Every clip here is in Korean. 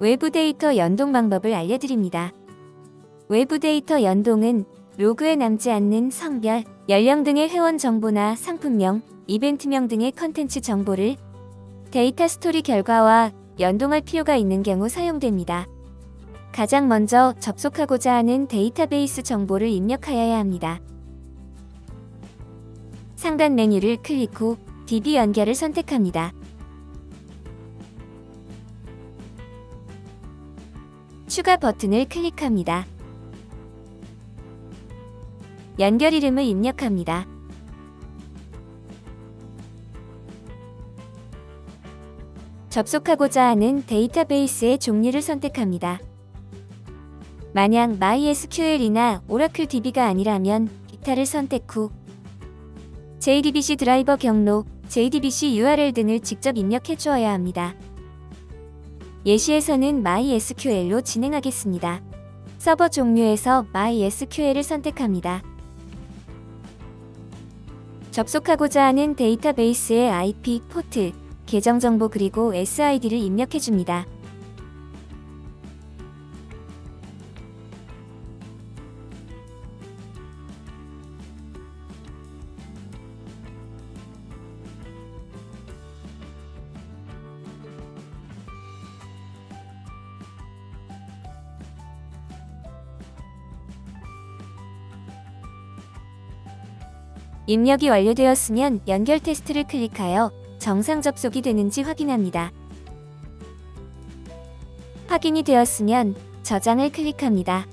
외부 데이터 연동 방법을 알려드립니다. 외부 데이터 연동은 로그에 남지 않는 성별, 연령 등의 회원 정보나 상품명, 이벤트명 등의 컨텐츠 정보를 데이터 스토리 결과와 연동할 필요가 있는 경우 사용됩니다. 가장 먼저 접속하고자 하는 데이터베이스 정보를 입력하여야 합니다. 상단 메뉴를 클릭 후 DB 연결을 선택합니다. 추가 버튼을 클릭합니다. 연결 이름을 입력합니다. 접속하고자 하는 데이터베이스의 종류를 선택합니다. 만약 MySQL이나 오라클 DB가 아니라면 기타를 선택 후 JDBC 드라이버 경로, JDBC URL 등을 직접 입력해 주어야 합니다. 예시에서는 MySQL로 진행하겠습니다. 서버 종류에서 MySQL을 선택합니다. 접속하고자 하는 데이터베이스의 IP, 포트, 계정 정보 그리고 SID를 입력해 줍니다. 입력이 완료되었으면 연결 테스트를 클릭하여 정상 접속이 되는지 확인합니다. 확인이 되었으면 저장을 클릭합니다.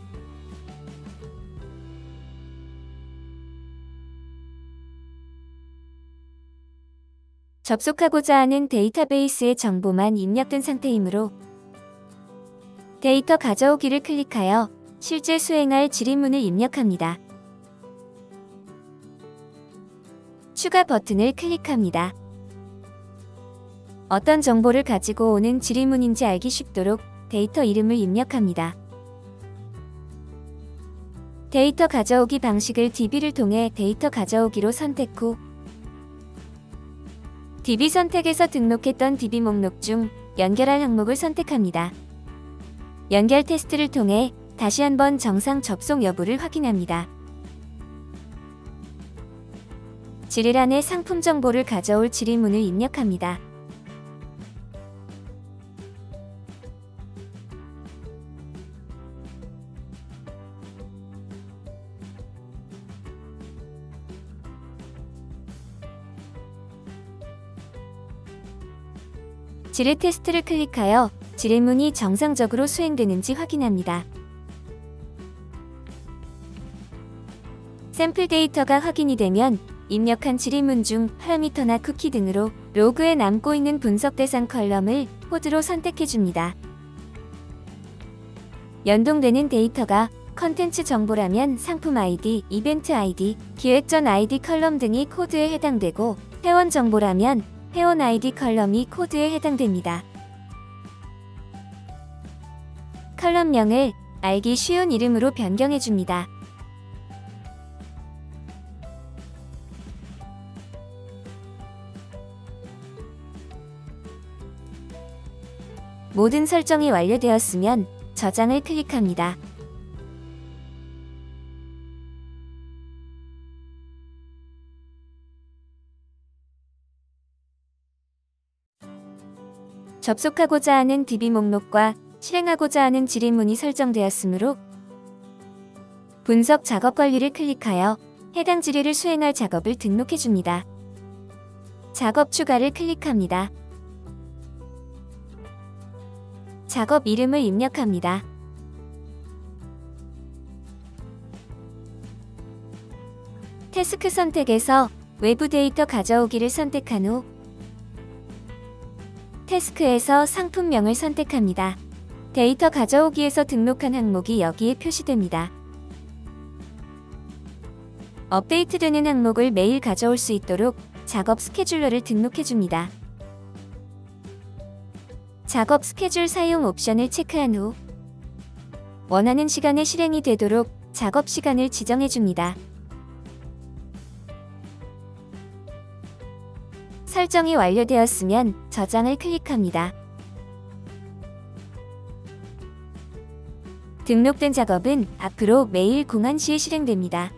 접속하고자 하는 데이터베이스의 정보만 입력된 상태이므로 데이터 가져오기를 클릭하여 실제 수행할 질의문을 입력합니다. 추가 버튼을 클릭합니다. 어떤 정보를 가지고 오는 질의문인지 알기 쉽도록 데이터 이름을 입력합니다. 데이터 가져오기 방식을 DB를 통해 데이터 가져오기로 선택 후 DB 선택에서 등록했던 DB 목록 중 연결할 항목을 선택합니다. 연결 테스트를 통해 다시 한번 정상 접속 여부를 확인합니다. 지뢰란에 상품 정보를 가져올 질의문을 입력합니다. 지뢰 테스트를 클릭하여 질의문이 정상적으로 수행되는지 확인합니다. 샘플 데이터가 확인이 되면 입력한 질의문 중 파라미터나 쿠키 등으로 로그에 남고 있는 분석 대상 컬럼을 코드로 선택해 줍니다. 연동되는 데이터가 컨텐츠 정보라면 상품 아이디, 이벤트 아이디, 기획전 아이디 컬럼 등이 코드에 해당되고 회원 정보라면 회원 아이디 컬럼이 코드에 해당됩니다. 컬럼명을 알기 쉬운 이름으로 변경해 줍니다. 모든 설정이 완료되었으면 저장을 클릭합니다. 접속하고자 하는 DB 목록과 실행하고자 하는 질의문이 설정되었으므로 분석 작업 관리를 클릭하여 해당 질의를 수행할 작업을 등록해 줍니다. 작업 추가를 클릭합니다. 작업 이름을 입력합니다. 태스크 선택에서 외부 데이터 가져오기를 선택한 후 태스크에서 상품명을 선택합니다. 데이터 가져오기에서 등록한 항목이 여기에 표시됩니다. 업데이트되는 항목을 매일 가져올 수 있도록 작업 스케줄러를 등록해 줍니다. 작업 스케줄 사용 옵션을 체크한 후 원하는 시간에 실행이 되도록 작업 시간을 지정해 줍니다. 설정이 완료되었으면 저장을 클릭합니다. 등록된 작업은 앞으로 매일 01시에 실행됩니다.